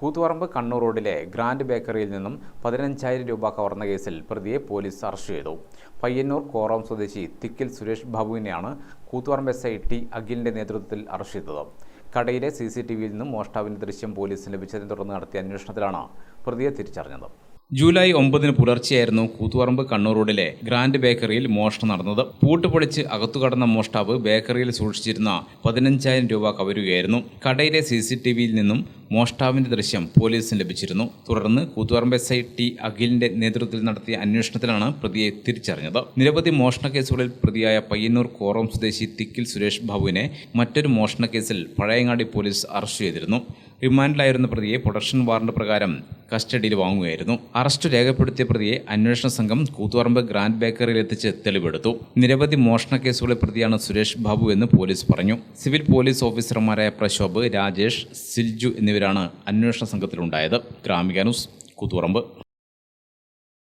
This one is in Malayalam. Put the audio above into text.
കൂത്തുപറമ്പ് കണ്ണൂർ റോഡിലെ ഗ്രാൻഡ് ബേക്കറിയിൽ നിന്നും പതിനഞ്ചായിരം രൂപ കവർന്ന കേസിൽ പ്രതിയെ പോലീസ് അറസ്റ്റ് ചെയ്തു. പയ്യന്നൂർ കോറോം സ്വദേശി തിക്കിൽ സുരേഷ് ബാബുവിനെയാണ് കൂത്തുപറമ്പ് എസ് ഐ ടി അഖിലിന്റെ നേതൃത്വത്തിൽ അറസ്റ്റ് ചെയ്തത്. കടയിലെ സി സി ടി വിയിൽ നിന്നും മോഷ്ടാവിന്റെ ദൃശ്യം പോലീസിന് ലഭിച്ചതിനെ തുടർന്ന് നടത്തിയ അന്വേഷണത്തിലാണ് പ്രതിയെ തിരിച്ചറിഞ്ഞത്. ജൂലൈ ഒമ്പതിന് പുലർച്ചെയായിരുന്നു കൂത്തുപറമ്പ് കണ്ണൂർ റോഡിലെ ഗ്രാൻഡ് ബേക്കറിയിൽ മോഷണം നടന്നത്. പൂട്ട് പൊളിച്ച് അകത്തു കടന്ന മോഷ്ടാവ് ബേക്കറിയിൽ സൂക്ഷിച്ചിരുന്ന പതിനഞ്ചായിരം രൂപ കവരുകയായിരുന്നു. കടയിലെ സി നിന്നും മോഷ്ടാവിന്റെ ദൃശ്യം പോലീസിന് ലഭിച്ചിരുന്നു. തുടർന്ന് കൂത്തുപറമ്പ് എസ് ഐ ടി അഖിലിന്റെ നേതൃത്വത്തിൽ നടത്തിയ അന്വേഷണത്തിലാണ് പ്രതിയെ തിരിച്ചറിഞ്ഞത്. നിരവധി മോഷണ കേസുകളിൽ പ്രതിയായ പയ്യന്നൂർ കോറം സ്വദേശി തിക്കിൽ സുരേഷ് ബാബുവിനെ മറ്റൊരു മോഷണ കേസിൽ പഴയങ്ങാടി പോലീസ് അറസ്റ്റ് ചെയ്തിരുന്നു. റിമാൻഡിലായിരുന്ന പ്രതിയെ പ്രൊഡക്ഷൻ വാറണ്ട് പ്രകാരം കസ്റ്റഡിയിൽ വാങ്ങുകയായിരുന്നു. അറസ്റ്റ് രേഖപ്പെടുത്തിയ പ്രതിയെ അന്വേഷണ സംഘം കൂത്തുപറമ്പ് ഗ്രാൻഡ് ബേക്കറിയിൽ എത്തിച്ച് തെളിവെടുത്തു. നിരവധി മോഷണ കേസുകളെ പ്രതിയാണ് സുരേഷ് ബാബു എന്ന് പോലീസ് പറഞ്ഞു. സിവിൽ പോലീസ് ഓഫീസർമാരായ പ്രശോഭ് രാജേഷ് സിൽജു എന്നിവരാണ് അന്വേഷണ സംഘത്തിലുണ്ടായത്. ഗ്രാമിക ന്യൂസ് കൂത്തുപറമ്പ്.